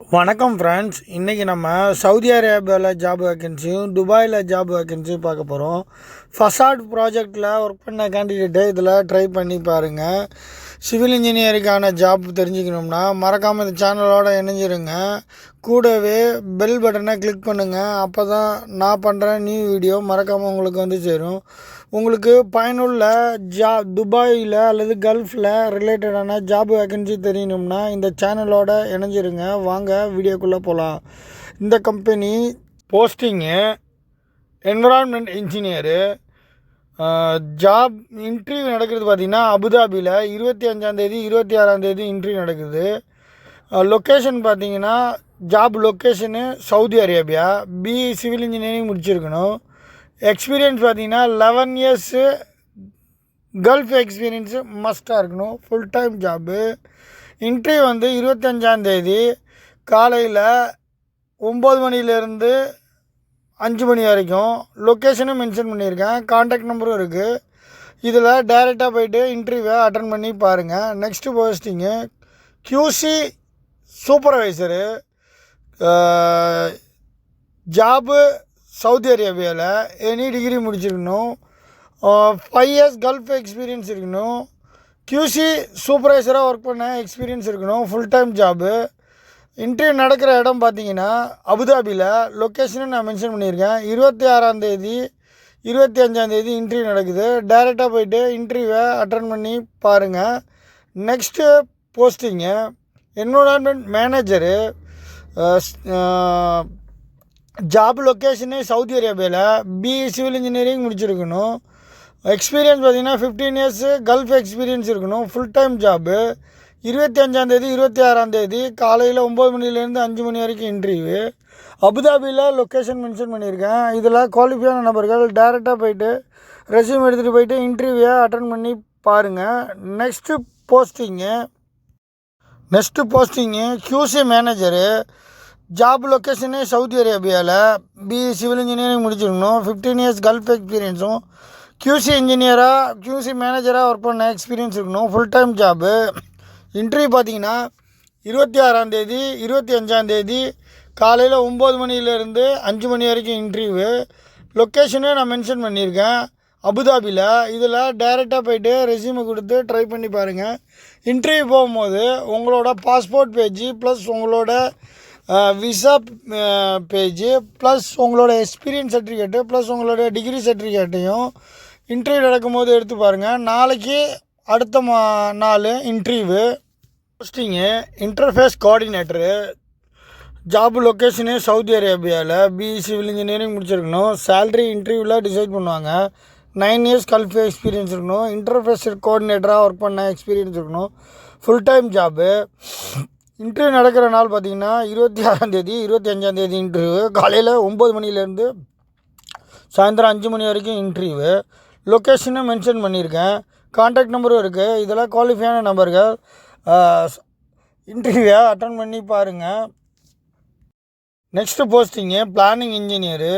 வணக்கம் ஃப்ரெண்ட்ஸ் இன்றைக்கி நம்ம சவுதி அரேபியாவில் ஜாப் வேக்கன்சியும் துபாயில் ஜாப் வேக்கன்சியும் பார்க்க போகிறோம் ஃபசாட் ப்ராஜெக்டில் ஒர்க் பண்ண கேண்டிடேட்டு இதில் ட்ரை பண்ணி பாருங்கள் சிவில் இன்ஜினியருக்கான ஜாப் தெரிஞ்சுக்கணும்னா மறக்காமல் இந்த சேனலோட இணைஞ்சிருங்க. கூடவே பெல் பட்டனை கிளிக் பண்ணுங்கள் அப்போ தான் நான் பண்ணுற நியூ வீடியோ மறக்காமல் உங்களுக்கு வந்து சேரும். உங்களுக்கு பயனுள்ள ஜா துபாயில் அல்லது கல்ஃபில் ரிலேட்டடான ஜாப் வேக்கன்சி தெரியணும்னா இந்த சேனலோட இணைஞ்சிருங்க. வாங்க வீடியோக்குள்ளே போகலாம் இந்த company posting environment engineer job interview நடக்கிறது பார்த்திங்கன்னா அபுதாபியில் இருபத்தி அஞ்சாந்தேதி இருபத்தி ஆறாந்தேதி இன்ட்ரிவியூ நடக்குது. லொக்கேஷன் பார்த்தீங்கன்னா job location Saudi Arabia. BE civil engineering முடிச்சிருக்கணும். எக்ஸ்பீரியன்ஸ் பார்த்தீங்கன்னா லெவன் இயர்ஸு கல்ஃப் எக்ஸ்பீரியன்ஸு மஸ்ட்டாக இருக்கணும். ஃபுல் டைம் ஜாப்பு இன்ட்ரிவியூ வந்து இருபத்தஞ்சாந்தேதி காலையில் ஒம்பது மணிலேருந்து அஞ்சு மணி வரைக்கும். லொக்கேஷனும் மென்ஷன் பண்ணியிருக்கேன். காண்டாக்ட் நம்பரும் இருக்குது இதில் டைரெக்டாக போயிட்டு இன்டர்வியூவை அட்டன் பண்ணி பாருங்கள் next posting Q C supervisor job Saudi அரேபியாவில் எனி டிகிரி முடிச்சிருக்கணும். ஃபைவ் இயர்ஸ் கல்ஃப் எக்ஸ்பீரியன்ஸ் இருக்கணும். க்யூசி சூப்பர்வைசராக ஒர்க் பண்ண எக்ஸ்பீரியன்ஸ் இருக்கணும். ஃபுல் டைம் ஜாபு இன்டர்வியூ நடக்கிற இடம் பார்த்தீங்கன்னா அபுதாபியில் லொக்கேஷனும் நான் மென்ஷன் பண்ணியிருக்கேன். இருபத்தி ஆறாந்தேதி இருபத்தி அஞ்சாந்தேதி இன்டர்வியூ நடக்குது. டைரெக்டாக போயிட்டு இன்டர்வியூவை அட்டன் பண்ணி பாருங்கள் next posting environment manager job location Saudi அரேபியாவில் பிஇ சிவில் இன்ஜினியரிங் முடிச்சிருக்கணும். எக்ஸ்பீரியன்ஸ் பார்த்தீங்கன்னா ஃபிஃப்டீன் இயர்ஸு கல்ஃப் எக்ஸ்பீரியன்ஸ் இருக்கணும். ஃபுல் டைம் ஜாபு இருபத்தி அஞ்சாந்தேதி இருபத்தி ஆறாந்தேதி காலையில் ஒம்பது மணிலேருந்து அஞ்சு மணி வரைக்கும் இன்டர்வியூ அபுதாபியில் லொக்கேஷன் மென்ஷன் பண்ணியிருக்கேன். இதில் குவாலிஃபையான நபர்கள் டேரெக்டாக போயிட்டு ரெஸ்யூம் எடுத்துகிட்டு போயிட்டு இன்டர்வியூவை அட்டன் பண்ணி பாருங்கள் next posting next posting QC manager job லொக்கேஷனே Saudi அரேபியாவில் பிஇ சிவில் இன்ஜினியரிங் முடிச்சிருக்கணும். ஃபிஃப்டீன் இயர்ஸ் கல்ஃப் எக்ஸ்பீரியன்ஸும் கியூசி இன்ஜினியராக கியூசி மேனேஜராக ஒர்க் பண்ண எக்ஸ்பீரியன்ஸ் இருக்கணும். ஃபுல் டைம் ஜாபு இன்டர்வியூ பார்த்தீங்கன்னா இருபத்தி ஆறாந்தேதி இருபத்தி அஞ்சாந்தேதி காலையில் ஒம்பது மணிலேருந்து அஞ்சு மணி வரைக்கும் இன்டர்வியூ. லொக்கேஷனே நான் மென்ஷன் பண்ணியிருக்கேன். அபுதாபியில் இதில் டைரெக்டாக போயிட்டு ரெஸ்யூமை கொடுத்து ட்ரை பண்ணி பாருங்கள் இன்டர்வியூ போகும்போது உங்களோட பாஸ்போர்ட் பேஜு ப்ளஸ் உங்களோட விசா பேஜு ப்ளஸ் உங்களோட எக்ஸ்பீரியன்ஸ் சர்டிஃபிகேட்டு ப்ளஸ் உங்களோட டிகிரி சர்டிஃபிகேட்டையும் இன்டர்வியூ நடக்கும்போது எடுத்து பாருங்கள் நாளைக்கு அடுத்த மா நாள் interview. Posting interface coordinator job location Saudi அரேபியாவில் பிஇ சிவில் இன்ஜினியரிங் முடிச்சிருக்கணும். சேல்ரி இன்டர்வியூவில் டிசைட் பண்ணுவாங்க. நைன் இயர்ஸ் கல்ஃபி எக்ஸ்பீரியன்ஸ் இருக்கணும். இன்டர்ஃபேஸ் கோஆர்டினேட்டராக ஒர்க் பண்ண எக்ஸ்பீரியன்ஸ் இருக்கணும். ஃபுல் டைம் ஜாப்பு இன்டர்வியூ நடக்கிற நாள் பார்த்தீங்கன்னா இருபத்தி ஆறாந்தேதி இருபத்தி அஞ்சாந்தேதி இன்டர்வியூ காலையில் ஒம்பது மணிலேருந்து சாயந்தரம் அஞ்சு மணி வரைக்கும் இன்டர்வியூ லொக்கேஷனும் மென்ஷன் பண்ணியிருக்கேன். காண்டாக்ட் நம்பரும் இருக்குது இதெல்லாம் குவாலிஃபையான நம்பர்கள் இன்டர்வியூ அட்டன் பண்ணி பாருங்கள் next posting planning engineer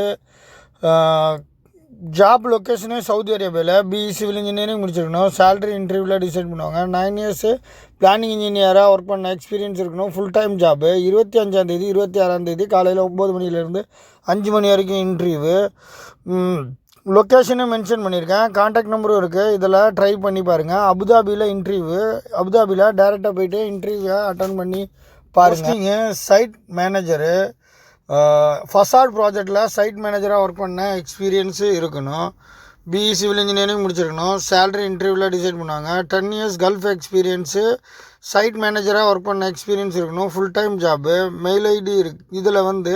job location Saudi அரேபியாவில் பிஇ சிவில் இன்ஜினியரிங் முடிச்சிருக்கணும். சேலரி இன்டர்வியூவில் டிசைட் பண்ணுவாங்க. நைன் இயர்ஸு பிளானிங் இன்ஜினியராக ஒர்க் பண்ண எக்ஸ்பீரியன்ஸ் இருக்கணும். ஃபுல் டைம் ஜாபு இருபத்தி அஞ்சாந்தேதி இருபத்தி ஆறாந்தேதி காலையில் ஒம்பது மணிலேருந்து அஞ்சு மணி வரைக்கும் இன்டர்வியூ லொக்கேஷனும் மென்ஷன் பண்ணியிருக்கேன். காண்டாக்ட் நம்பரும் இருக்குது இதில் ட்ரை பண்ணி பாருங்கள் அபுதாபியில் இன்டர்வியூ அபுதாபியில் டேரெக்டாக போயிட்டு இன்டர்வியூவை அட்டன் பண்ணி பாருங்க. சைட் மேனேஜரு ஃபசாட் ப்ராஜெக்டில் சைட் மேனேஜராக ஒர்க் பண்ண எக்ஸ்பீரியன்ஸு இருக்கணும். பிஇ சிவில் இன்ஜினியரிங் முடிச்சிருக்கணும். சேலரி இன்டர்வியூவில் டிசைட் பண்ணுவாங்க. Ten years Gulf experience site மேனேஜராக ஒர்க் பண்ண எக்ஸ்பீரியன்ஸ் இருக்கணும். Full time job mail ID இருக்கு. இதில் வந்து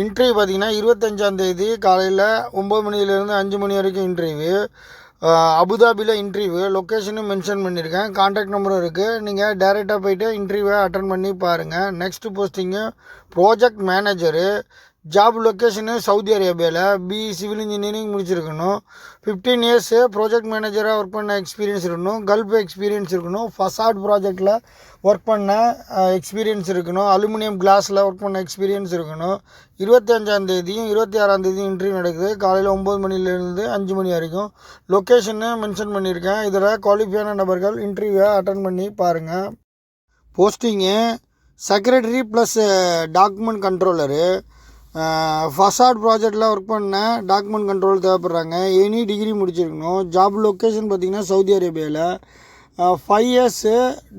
இன்டர்வியூ பார்த்தீங்கன்னா இருபத்தஞ்சாந்தேதி காலையில் ஒம்பது மணிலேருந்து அஞ்சு மணி வரைக்கும் இன்டர்வியூ அபுதாபியில் இன்டர்வியூ லொக்கேஷனும் மென்ஷன் பண்ணியிருக்கேன். காண்டாக்ட் நம்பரும் இருக்குது நீங்கள் டைரெக்டாக போயிட்டு இன்டர்வியூவை அட்டன் பண்ணி பாருங்கள் next posting project manager job location Saudi அரேபியாவில் பிஇ சிவில் இன்ஜினியரிங் முடிச்சிருக்கணும். ஃபிஃப்டீன் இயர்ஸு ப்ராஜெக்ட் மேனேஜராக ஒர்க் பண்ண எக்ஸ்பீரியன்ஸ் இருக்கணும். கல்ஃப் எக்ஸ்பீரியன்ஸ் இருக்கணும். ஃபசாட் ப்ராஜெக்டில் ஒர்க் பண்ண எக்ஸ்பீரியன்ஸ் இருக்கணும். அலுமினியம் கிளாஸில் ஒர்க் பண்ண எக்ஸ்பீரியன்ஸ் இருக்கணும். இருபத்தஞ்சாந்தேதியும் இருபத்தி ஆறாந்தேதியும் இன்டர்வியூ நடக்குது. காலையில் ஒம்பது மணிலேருந்து அஞ்சு மணி வரைக்கும். லொக்கேஷன்னு மென்ஷன் பண்ணியிருக்கேன் இதில் குவாலிஃபையான நபர்கள் இன்டர்வியூவை அட்டன் பண்ணி பாருங்கள் posting secretary plus document controller facade ப்ராஜெக்டில் ஒர்க் பண்ண டாக்குமெண்ட் கண்ட்ரோல் தேவைப்படுறாங்க. எனி டிகிரி முடிச்சிருக்கணும். ஜாப் லொக்கேஷன் பார்த்திங்கன்னா சவுதி அரேபியாவில் ஃபைவ் இயர்ஸு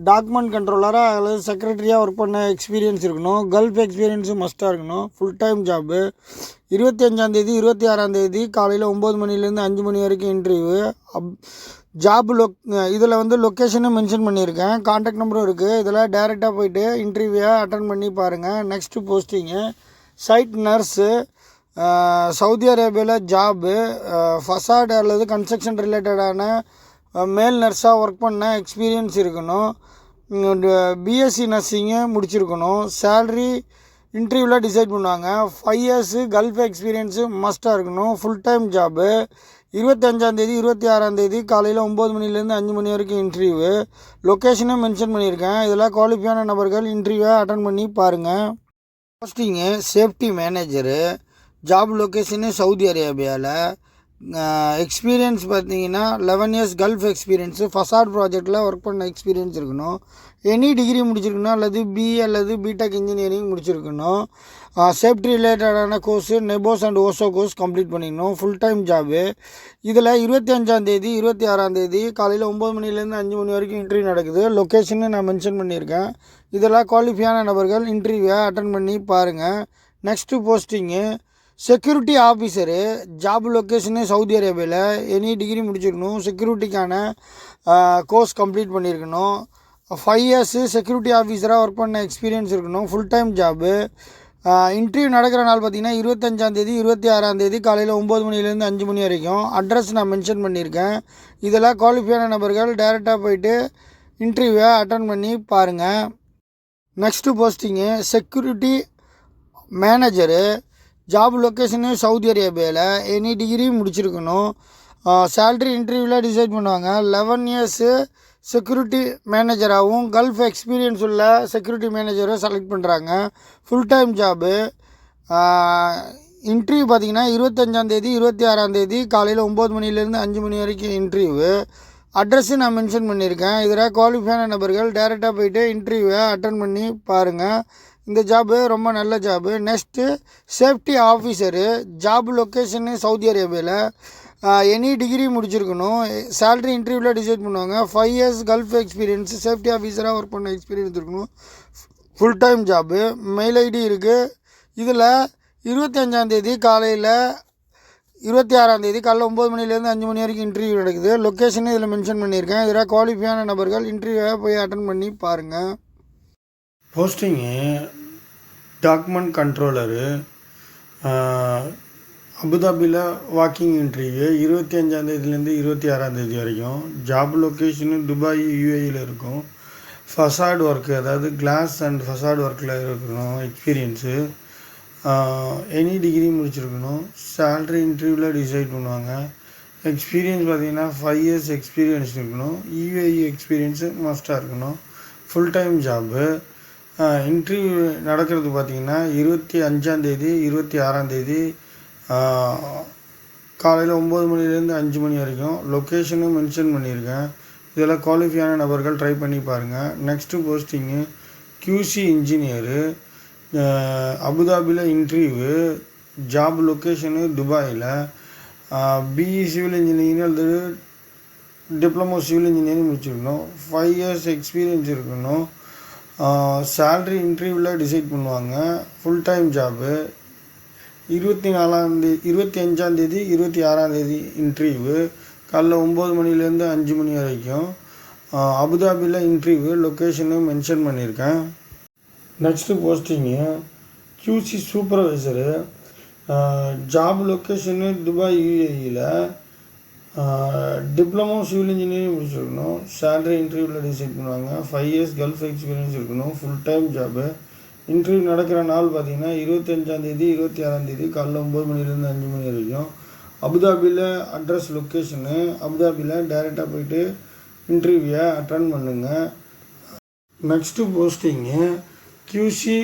டாக்குமெண்ட் கண்ட்ரோலராக அல்லது செக்ரட்டரியாக ஒர்க் பண்ண எக்ஸ்பீரியன்ஸ் இருக்கணும். கல்ஃப் எக்ஸ்பீரியன்ஸும் மஸ்ட்டாக இருக்கணும். ஃபுல் டைம் ஜாப்பு இருபத்தி அஞ்சாந்தேதி இருபத்தி ஆறாந்தேதி காலையில் ஒம்பது மணிலேருந்து அஞ்சு மணி வரைக்கும் இன்டர்வியூ அப் ஜாப் லொக் இதில் வந்து லொக்கேஷனும் மென்ஷன் பண்ணியிருக்கேன். காண்டாக்ட் நம்பரும் இருக்குது இதில் டேரெக்டாக போயிட்டு இன்டர்வியூவை அட்டன் பண்ணி பாருங்கள் next posting site nurse Saudi அரேபியாவில் ஜாபு ஃபசாட் அல்லது கன்ஸ்ட்ரக்ஷன் ரிலேட்டடான மேல் நர்ஸாக ஒர்க் பண்ண எக்ஸ்பீரியன்ஸ் இருக்கணும். பிஎஸ்சி நர்சிங்கு முடிச்சிருக்கணும். சேல்ரி இன்டர்வியூவில் டிசைட் பண்ணுவாங்க. ஃபைவ் இயர்ஸு கல்ஃப் எக்ஸ்பீரியன்ஸு மஸ்ட்டாக இருக்கணும். ஃபுல் டைம் ஜாபு இருபத்தஞ்சாந்தேதி இருபத்தி ஆறாந்தேதி காலையில் ஒம்பது மணிலேருந்து அஞ்சு மணி வரைக்கும் இன்டர்வியூ லொக்கேஷனும் மென்ஷன் பண்ணியிருக்கேன். இதெல்லாம் குவாலிஃபையான நபர்கள் இன்டர்வியூவை அட்டன் பண்ணி பாருங்கள் posting safety manager job location Saudi அரேபியாவில் எக்ஸ்பீரியன்ஸ் பார்த்தீங்கன்னா eleven years Gulf experience facade ப்ராஜெக்டில் ஒர்க் பண்ண எக்ஸ்பீரியன்ஸ் இருக்கணும். எனி டிகிரி முடிச்சிருக்கணும் அல்லது பிஏ அல்லது பிடெக் இன்ஜினியரிங் முடிச்சிருக்கணும். சேஃப்டி ரிலேட்டடான course NEBOSH and OSHA course complete பண்ணிக்கணும் ஃபுல் டைம் ஜாபு இதில் இருபத்தி அஞ்சாந்தேதி இருபத்தி ஆறாந்தேதி காலையில் ஒம்பது மணிலேருந்து அஞ்சு மணி வரைக்கும் இன்டர்வியூ நடக்குது. லொக்கேஷன்னு நான் மென்ஷன் பண்ணியிருக்கேன். இதெல்லாம் குவாலிஃபையான நபர்கள் இன்டர்வியூவை அட்டன் பண்ணி பாருங்கள் next posting security officer job location Saudi அரேபியாவில் எனி டிகிரி முடிச்சிருக்கணும். செக்யூரிட்டிக்கான கோர்ஸ் கம்ப்ளீட் பண்ணியிருக்கணும் ஃபைவ் இயர்ஸு செக்யூரிட்டி ஆஃபீஸராக ஒர்க் பண்ண எக்ஸ்பீரியன்ஸ் இருக்கணும். ஃபுல் டைம் ஜாபு இன்டர்வியூ நடக்கிற நாள் பார்த்தீங்கன்னா இருபத்தஞ்சாந்தேதி இருபத்தி ஆறாந்தேதி காலையில் ஒம்பது மணிலேருந்து அஞ்சு மணி வரைக்கும். அட்ரஸ் நான் மென்ஷன் பண்ணியிருக்கேன் இதெல்லாம் குவாலிஃபையான நபர்கள் டேரெக்டாக போயிட்டு இன்டர்வியூவை அட்டன் பண்ணி பாருங்கள் next posting security manager job location Saudi அரேபியாவில் எனி டிகிரி முடிச்சிருக்கணும். சேல்ரி இன்டர்வியூவில் டிசைட் பண்ணுவாங்க. லெவன் இயர்ஸு செக்யூரிட்டி மேனேஜராகவும் கல்ஃப் எக்ஸ்பீரியன்ஸ் உள்ள செக்யூரிட்டி மேனேஜரை செலக்ட் பண்ணுறாங்க ஃபுல் டைம் ஜாபு இன்டர்வியூ பார்த்திங்கன்னா இருபத்தஞ்சாந்தேதி இருபத்தி ஆறாந்தேதி காலையில் ஒம்பது மணிலேருந்து அஞ்சு மணி வரைக்கும் இன்டர்வியூ அட்ரஸ்ஸு நான் மென்ஷன் பண்ணியிருக்கேன். இதில் குவாலிஃபையான நபர்கள் டேரெக்டாக போயிட்டு இன்டர்வியூவை அட்டன் பண்ணி பாருங்கள் இந்த ஜாபு ரொம்ப நல்ல job next safety officer job location Saudi அரேபியாவில் எனி டிகிரி முடிச்சிருக்கணும். சேல்ரி இன்டர்வியூவில் டிசைட் பண்ணுவாங்க. Five years Gulf experience safety ஆஃபீஸராக ஒர்க் பண்ண எக்ஸ்பீரியன்ஸ் இருக்கணும் full time job mail ID இருக்குது இதில் இருபத்தஞ்சாந்தேதி காலையில் இருபத்தி ஆறாந்தேதி காலைல ஒம்பது மணிலேருந்து அஞ்சு மணி வரைக்கும் இன்டர்வியூ நடக்குது. லொக்கேஷன் இதில் மென்ஷன் பண்ணியிருக்கேன். இதில் குவாலிஃபையான நபர்கள் இன்டர்வியூவை போய் அட்டன் பண்ணி பாருங்கள் போஸ்டிங்கு டாக்குமெண்ட் கண்ட்ரோலரு அபுதாபியில் வாக்கிங் இன்டர்வியூ இருபத்தி அஞ்சாந்தேதிலேருந்து இருபத்தி ஆறாந்தேதி வரைக்கும். ஜாப் லொக்கேஷனு துபாய் யூஏயில் இருக்கும். ஃபசாட் ஒர்க்கு அதாவது கிளாஸ் அண்ட் ஃபசாட் ஒர்க்கில் இருக்கணும் எக்ஸ்பீரியன்ஸு எனி டிகிரி முடிச்சிருக்கணும். சேல்ரி இன்டர்வியூவில் டிசைட் பண்ணுவாங்க. எக்ஸ்பீரியன்ஸ் பார்த்தீங்கன்னா ஃபைவ் இயர்ஸ் எக்ஸ்பீரியன்ஸ் இருக்கணும். யூஏஇ எக்ஸ்பீரியன்ஸு மஸ்ட்டாக இருக்கணும். ஃபுல் டைம் ஜாபு இன்டர்வியூ நடக்கிறது பார்த்தீங்கன்னா இருபத்தி அஞ்சாந்தேதி இருபத்தி ஆறாந்தேதி காலையில் ஒம்பது மணிலேருந்து அஞ்சு மணி வரைக்கும். லொக்கேஷனும் மென்ஷன் பண்ணியிருக்கேன். இதெல்லாம் குவாலிஃபையான நபர்கள் ட்ரை பண்ணி பாருங்கள் நெக்ஸ்ட்டு போஸ்டிங்கு கியூசி இன்ஜினியரு அபுதாபியில் இன்டர்வியூ ஜாப் லொக்கேஷனு துபாயில். பிஇ சிவில் இன்ஜினியரிங் அல்லது டிப்ளமோ சிவில் இன்ஜினியரிங் முடிச்சிருக்கணும். ஃபைவ் இயர்ஸ் எக்ஸ்பீரியன்ஸ் இருக்கணும். சேல்ரி இன்டர்வியூவில் டிசைட் பண்ணுவாங்க. ஃபுல் டைம் ஜாபு இருபத்தி நாலாந்தேதி இருபத்தி அஞ்சாந்தேதி இருபத்தி ஆறாந்தேதி இன்டர்வியூ காலைல ஒம்பது மணிலேருந்து அஞ்சு மணி வரைக்கும். அபுதாபியில் இன்டர்வியூ லொக்கேஷனு மென்ஷன் பண்ணியிருக்கேன். Next posting QC supervisor job location Dubai யூஏஇயில் diploma civil engineering முடிச்சிருக்கணும் சேலரி இன்டர்வியூவில் டிசைட் பண்ணுவாங்க. ஃபைவ் இயர்ஸ் கல்ஃப் எக்ஸ்பீரியன்ஸ் இருக்கணும். ஃபுல் டைம் ஜாபு இன்டர்வியூ நடக்கிற நாள் பார்த்தீங்கன்னா இருபத்தஞ்சாந்தேதி இருபத்தி ஆறாந்தேதி காலைல ஒம்பது மணிலேருந்து அஞ்சு மணி வரைக்கும். அபுதாபியில் அட்ரஸ் லொக்கேஷனு அபுதாபியில் டைரெக்டாக போயிட்டு இன்டர்வியூவை அட்டன் பண்ணுங்கள் next posting QC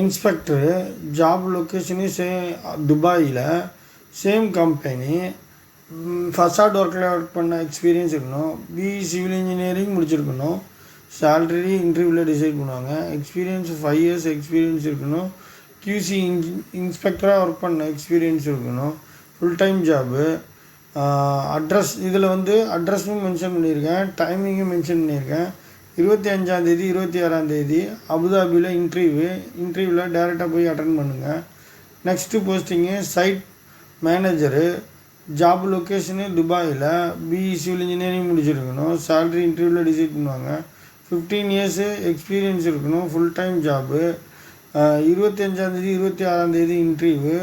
inspector job location சே துபாயில் சேம் கம்பெனி ஃபஸ்ட் ஒர்க்கில் ஒர்க் பண்ண எக்ஸ்பீரியன்ஸ் இருக்கணும். பிஇ சிவில் இன்ஜினியரிங் முடிச்சிருக்கணும். சேல்ரி இன்டர்வியூவில் டிசைட் பண்ணுவாங்க. எக்ஸ்பீரியன்ஸ் ஃபைவ் இயர்ஸ் எக்ஸ்பீரியன்ஸ் இருக்கணும். கியூசி இன்ஜி இன்ஸ்பெக்டராக ஒர்க் பண்ண எக்ஸ்பீரியன்ஸ் இருக்கணும். ஃபுல் டைம் ஜாபு அட்ரஸ் இதில் வந்து அட்ரஸும் மென்ஷன் பண்ணியிருக்கேன். டைமிங்கும் மென்ஷன் பண்ணியிருக்கேன். இருபத்தி அஞ்சாந்தேதி இருபத்தி ஆறாந்தேதி அபுதாபியில் இன்டர்வியூ இன்டர்வியூவில் டேரெக்டாக போய் அட்டன் பண்ணுங்கள் next posting site manager job location துபாயில். பிஇ சிவில் இன்ஜினியரிங் முடிச்சிருக்கணும். சேல்ரி இன்டர்வியூவில் டிசைட் பண்ணுவாங்க. ஃபிஃப்டீன் இயர்ஸு எக்ஸ்பீரியன்ஸ் இருக்கணும். ஃபுல் டைம் ஜாபு இருபத்தஞ்சாந்தேதி இருபத்தி ஆறாந்தேதி இன்டர்வியூ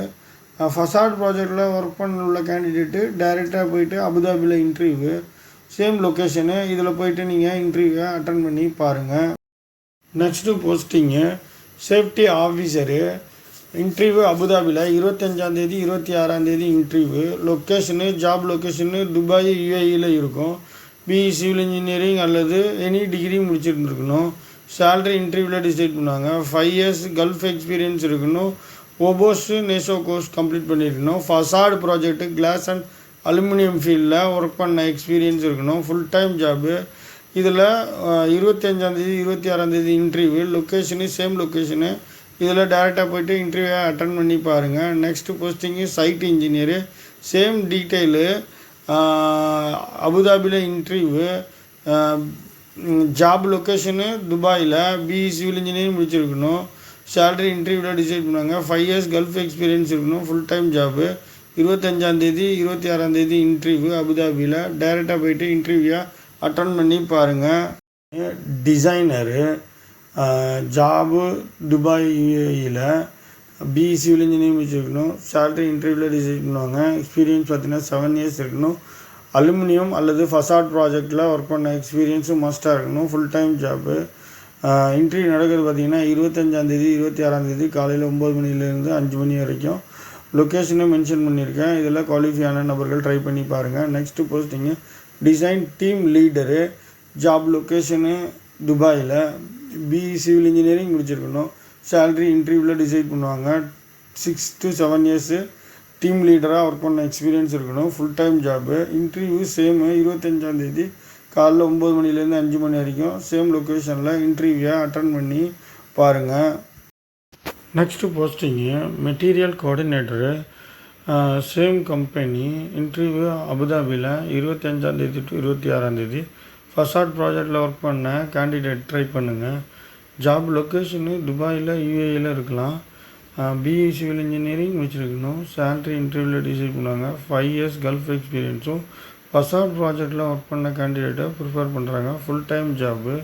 ஃபசாட் ப்ராஜெக்டில் ஒர்க் பண்ண உள்ள கேண்டிடேட்டு டைரெக்டாக போயிட்டு அபுதாபியில் இன்டர்வியூ சேம் லொக்கேஷனு இதில் போயிட்டு நீங்கள் இன்டர்வியூவை அட்டன் பண்ணி பாருங்கள் next posting safety officer interview அபுதாபியில் இருபத்தஞ்சாந்தேதி இருபத்தி ஆறாந்தேதி interview location job location Dubai யூஏஇயில் இருக்கும். பிஇ சிவில் இன்ஜினியரிங் அல்லது எனி டிகிரி முடிச்சிருந்துருக்கணும். சேல்ரி இன்டர்வியூவில் டிசைட் பண்ணுவாங்க ஃபைவ் இயர்ஸ் கல்ஃப் எக்ஸ்பீரியன்ஸ் இருக்கணும். ஒபோஸ் நேசோ கோர்ஸ் கம்ப்ளீட் பண்ணியிருக்கணும் facade project glass and aluminium ஃபீல்டில் ஒர்க் பண்ண எக்ஸ்பீரியன்ஸ் இருக்கணும். ஃபுல் டைம் ஜாபு இதில் இருபத்தஞ்சாந்தேதி இருபத்தி ஆறாந்தேதி இன்டர்வியூ லொக்கேஷனு சேம் லொக்கேஷனு இதில் டேரெக்டாக போய்ட்டு இன்டர்வியூவை அட்டன் பண்ணி பாருங்கள் next posting site engineer same detail அபுதாபியில் இன்டர்வியூ ஜாப் லொக்கேஷனு துபாயில். பிஇ சிவில் இன்ஜினியரிங் முடிச்சிருக்கணும். சேலரி இன்டர்வியூவில் டிசைட் பண்ணுவாங்க. ஃபைவ் இயர்ஸ் கல்ஃப் எக்ஸ்பீரியன்ஸ் இருக்கணும். ஃபுல் டைம் ஜாபு இருபத்தஞ்சாந்தேதி இருபத்தி ஆறாந்தேதி இன்டர்வியூ அபுதாபியில் டைரெக்டாக போயிட்டு இன்டர்வியூவை அட்டன் பண்ணி பாருங்கள் டிசைனரு ஜாபு துபாய் யூஏயில் பிஇ சிவில் இன்ஜினியரிங் வச்சுருக்கணும். சேலரி இன்டர்வியூவில் டிசைட் பண்ணுவாங்க. எக்ஸ்பீரியன்ஸ் பார்த்தீங்கன்னா செவன் இயர்ஸ் இருக்கணும். அலுமினியம் அல்லது ஃபசாட் ப்ராஜெக்டில் ஒர்க் பண்ண எக்ஸ்பீரியன்ஸும் மஸ்ட்டாக இருக்கணும். ஃபுல் டைம் ஜாபு இன்டர்வியூ நடக்கிறது பார்த்திங்கன்னா இருபத்தஞ்சாந்தேதி இருபத்தி ஆறாந்தேதி காலையில் ஒம்பது மணிலேருந்து அஞ்சு மணி வரைக்கும். லொக்கேஷனும் மென்ஷன் பண்ணியிருக்கேன். இதில் குவாலிஃபையான நபர்கள் ட்ரை பண்ணி பாருங்கள் next posting design team leader job location துபாயில். பிஇ சிவில் இன்ஜினியரிங் முடிச்சிருக்கணும். சேல்ரி இன்டர்வியூவில் டிசைட் பண்ணுவாங்க. Six to seven years team லீடராக ஒர்க் பண்ண எக்ஸ்பீரியன்ஸ் இருக்கணும். Full time job interview same இருபத்தஞ்சாந்தேதி காலைல ஒம்பது மணிலேருந்து அஞ்சு மணி வரைக்கும் சேம் லொக்கேஷனில் இன்டர்வியூவை அட்டன் பண்ணி பாருங்கள் next posting material coordinator same company interview அபுதாபியில் இருபத்தஞ்சாந்தேதி டு இருபத்தி ஆறாந்தேதி ஃபசாட் ப்ராஜெக்டில் ஒர்க் பண்ண கேண்டிடேட் ட்ரை பண்ணுங்கள் ஜாப் லொக்கேஷனு துபாயில் யூஏயில் இருக்கலாம். பிஇ சிவில் இன்ஜினியரிங் வச்சுருக்கணும். சேலரி இன்டர்வியூவில் டிசைட் பண்ணுவாங்க. ஃபைவ் இயர்ஸ் கல்ஃப் எக்ஸ்பீரியன்ஸும் ஃபசாட் ப்ராஜெக்டில் ஒர்க் பண்ண கேண்டிடேட்டை ப்ரிஃபர் பண்ணுறாங்க ஃபுல் டைம் ஜாபு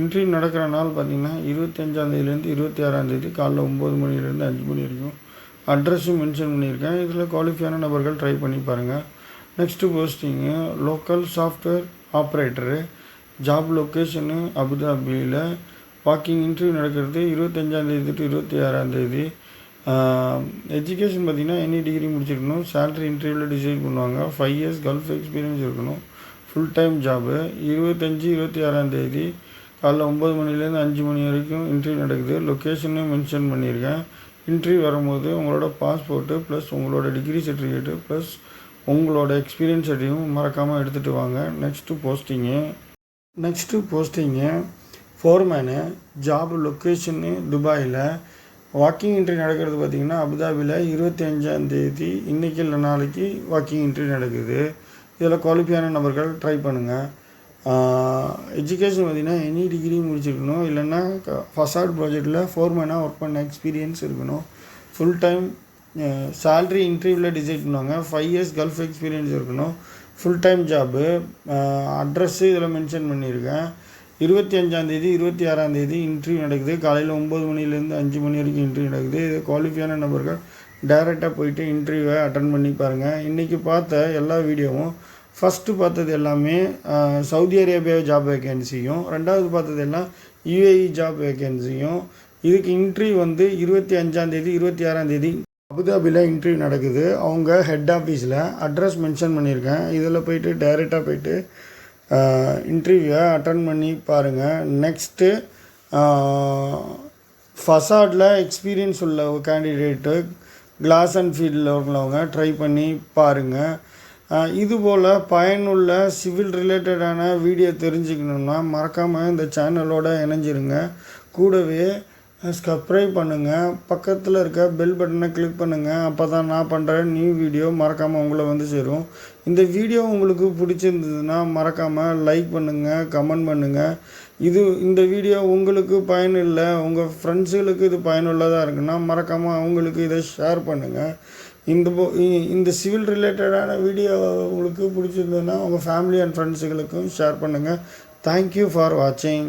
இன்டர்வியூ நடக்கிற நாள் பார்த்திங்கன்னா இருபத்தஞ்சாந்தேதிலேருந்து இருபத்தி ஆறாந்தேதி காலைல ஒம்பது மணிலேருந்து அஞ்சு மணி வரைக்கும். அட்ரஸும் மென்ஷன் பண்ணியிருக்கேன். இதில் குவாலிஃபையான நபர்கள் ட்ரை பண்ணி பாருங்கள் next posting local software operator job location அபுதாபியில் வாக்கிங் இன்டர்வியூ நடக்கிறது இருபத்தஞ்சாந்தேதி டு இருபத்தி ஆறாந்தேதி எஜுகேஷன் பார்த்திங்கன்னா எனி டிகிரி முடிச்சிருக்கணும். சேலரி இன்டர்வியூவில் டிசைட் பண்ணுவாங்க. ஃபைவ் இயர்ஸ் கல்ஃப் எக்ஸ்பீரியன்ஸ் இருக்கணும். ஃபுல் டைம் ஜாபு இருபத்தஞ்சி இருபத்தி ஆறாந்தேதி காலைல ஒம்பது மணிலேருந்து அஞ்சு மணி வரைக்கும் இன்டர்வியூ நடக்குது. லொக்கேஷனும் மென்ஷன் பண்ணியிருக்கேன். இன்டர்வியூ வரும்போது உங்களோட பாஸ்போர்ட்டு ப்ளஸ் உங்களோட டிகிரி சர்டிஃபிகேட்டு ப்ளஸ் உங்களோட எக்ஸ்பீரியன்ஸ் சர்டிஃபிகேட்டும் மறக்காமல் எடுத்துகிட்டு வாங்க. Next posting next posting foreman job location துபாயில் வாக்கிங் இன்டர்வியூ நடக்கிறது பார்த்திங்கன்னா அபுதாபியில் இருபத்தி அஞ்சாந்தேதி இன்றைக்கி இல்லை நாளைக்கு வாக்கிங் இன்டர்வியூ நடக்குது. இதில் குவாலிஃபையான நபர்கள் ட்ரை பண்ணுங்கள் எஜுகேஷன் பார்த்திங்கன்னா எனி டிகிரி முடிச்சிருக்கணும். இல்லைன்னா ஃபசாட் ப்ராஜெக்டில் ஃபோர்மேனாக ஒர்க் பண்ண எக்ஸ்பீரியன்ஸ் இருக்கணும். ஃபுல் டைம் சேல்ரி இன்டர்வியூவில் டிசைட் பண்ணுவாங்க. ஃபைவ் இயர்ஸ் கல்ஃப் எக்ஸ்பீரியன்ஸ் இருக்கணும். ஃபுல் டைம் ஜாபு அட்ரஸ்ஸு இதில் மென்ஷன் பண்ணியிருக்கேன். இருபத்தி அஞ்சாந்தேதி இருபத்தி ஆறாந்தேதி இன்டர்வியூ நடக்குது. காலையில் ஒம்பது மணிலேருந்து அஞ்சு மணி வரைக்கும் இன்டர்வியூ நடக்குது. இது குவாலிஃபையான நபர்கள் டைரெக்டாக போயிட்டு இன்டர்வியூவை அட்டன் பண்ணி பாருங்கள் இன்றைக்கி பார்த்த எல்லா வீடியோவும் ஃபஸ்ட்டு பார்த்தது எல்லாமே சவுதி அரேபியா ஜாப் வேகன்சியும் ரெண்டாவது பார்த்தது எல்லாம் யூஏஇ ஜாப் வேகன்சியும் இதுக்கு இன்டர்வியூ வந்து இருபத்தி அஞ்சாந்தேதி இருபத்தி ஆறாந்தேதி அபுதாபியில் இன்டர்வியூ நடக்குது. அவங்க ஹெட் ஆஃபீஸில் அட்ரஸ் மென்ஷன் பண்ணியிருக்கேன். இதில் போயிட்டு டைரெக்டாக போயிட்டு இன்டர்வியூவை அட்டன் பண்ணி பாருங்கள் நெக்ஸ்ட்டு ஃபசாடில் எக்ஸ்பீரியன்ஸ் உள்ள கேண்டிடேட்டு கிளாஸ் அண்ட் ஃபீல்டில் உள்ளவங்க ட்ரை பண்ணி பாருங்கள் இதுபோல் பயனுள்ள சிவில் ரிலேட்டடான வீடியோ தெரிஞ்சுக்கணுன்னா மறக்காமல் இந்த சேனலோடு இணைஞ்சிருங்க. கூடவே சப்ஸ்கிரைப் பண்ணுங்கள் பக்கத்தில் இருக்க பெல் பட்டனை கிளிக் பண்ணுங்கள் அப்போ தான் நான் பண்ணுற நியூ வீடியோ மறக்காமல் உங்களை வந்து சேரும். இந்த வீடியோ உங்களுக்கு பிடிச்சிருந்ததுன்னா மறக்காமல் லைக் பண்ணுங்கள் கமெண்ட் பண்ணுங்கள் இது இந்த வீடியோ உங்களுக்கு பயனில்லை உங்கள் ஃப்ரெண்ட்ஸுகளுக்கு இது பயனுள்ளதாக இருக்குன்னா மறக்காமல் அவங்களுக்கு இதை ஷேர் பண்ணுங்கள் இந்த போ இ- இந்த சிவில் ரிலேட்டடான வீடியோ உங்களுக்கு பிடிச்சிருந்ததுன்னா உங்கள் ஃபேமிலி அண்ட் ஃப்ரெண்ட்ஸுகளுக்கும் ஷேர் பண்ணுங்கள் தேங்க்யூ ஃபார் வாட்சிங்